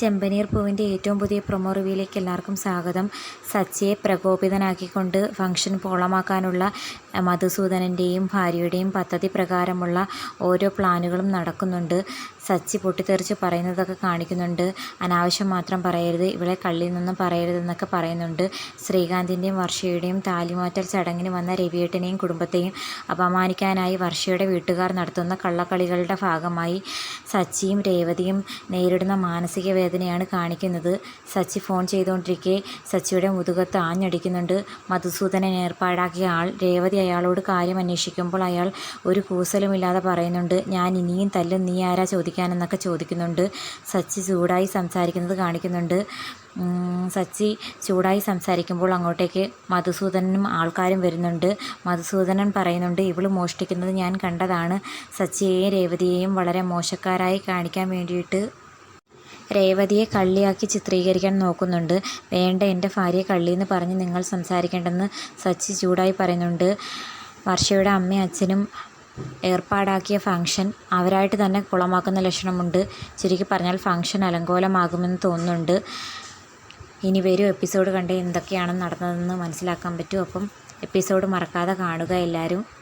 ചെമ്പനീർ പൂവിന്റെ ഏറ്റവും പുതിയ പ്രൊമോ റിവ്യൂയിലേക്ക് എല്ലാവർക്കും സ്വാഗതം. സച്ചിയെ പ്രകോപിതനാക്കിക്കൊണ്ട് ഫംഗ്ഷൻ പോളമാക്കാനുള്ള മധുസൂദനന്റെയും ഭാര്യയുടെയും പദ്ധതി പ്രകാരമുള്ള ഓരോ പ്ലാനുകളും നടക്കുന്നുണ്ട്. സച്ചി പൊട്ടിത്തെറിച്ച് പറയുന്നതൊക്കെ കാണിക്കുന്നുണ്ട്. അനാവശ്യം മാത്രം പറയരുത് ഇവളെ കള്ളിയിൽ നിന്നും പറയരുതെന്നൊക്കെ പറയുന്നുണ്ട്. ശ്രീകാന്തിന്റെയും വർഷയുടെയും താലിമാറ്റൽ ചടങ്ങിന് വന്ന രവിയേട്ടനെയും കുടുംബത്തെയും അപമാനിക്കാനായി വർഷയുടെ വീട്ടുകാർ നടത്തുന്ന കള്ളക്കളികളുടെ ഭാഗമായി സച്ചിയും രേവതിയും നേരിടുന്ന മാനസിക വേദനയാണ് കാണിക്കുന്നത്. സച്ചി ഫോൺ ചെയ്തുകൊണ്ടിരിക്കെ സച്ചിയുടെ മുതുകത്ത് ആഞ്ഞടിക്കുന്നുണ്ട്. മധുസൂദനൻ ഏർപ്പാടാക്കിയ ആൾ രേവതി അയാളോട് കാര്യം അന്വേഷിക്കുമ്പോൾ അയാൾ ഒരു കൂസലുമില്ലാതെ പറയുന്നുണ്ട് ഞാൻ ഇനിയും തല്ലും നീ ആരാ ചോദിക്കാനെന്നൊക്കെ ചോദിക്കുന്നുണ്ട്. സച്ചി ചൂടായി സംസാരിക്കുന്നത് കാണിക്കുന്നുണ്ട്. സച്ചി ചൂടായി സംസാരിക്കുമ്പോൾ അങ്ങോട്ടേക്ക് മധുസൂദനനും ആൾക്കാരും വരുന്നുണ്ട്. മധുസൂദനൻ പറയുന്നുണ്ട് ഇവൾ മോഷ്ടിക്കുന്നത് ഞാൻ കണ്ടതാണ്. സച്ചിയെയും രേവതിയെയും വളരെ മോശക്കാരായി കാണിക്കാൻ വേണ്ടിയിട്ട് രേവതിയെ കള്ളിയാക്കി ചിത്രീകരിക്കാൻ നോക്കുന്നുണ്ട്. വേണ്ട എന്റെ ഭാര്യയെ കള്ളിയെന്ന് പറഞ്ഞ് നിങ്ങൾ സംസാരിക്കേണ്ടെന്ന് സച്ചി ചൂടായി പറയുന്നുണ്ട്. വർഷയുടെ അമ്മയും അച്ഛനും ഏർപ്പാടാക്കിയ ഫംഗ്ഷൻ അവരായിട്ട് തന്നെ കുളമാക്കുന്ന ലക്ഷണമുണ്ട്. ചുരുക്കി പറഞ്ഞാൽ ഫംഗ്ഷൻ അലങ്കോലമാകുമെന്ന് തോന്നുന്നുണ്ട്. ഇനി വരും എപ്പിസോഡ് കണ്ട് എന്തൊക്കെയാണ് നടന്നതെന്ന് മനസ്സിലാക്കാൻ പറ്റും. അപ്പം എപ്പിസോഡ് മറക്കാതെ കാണുക എല്ലാവരും.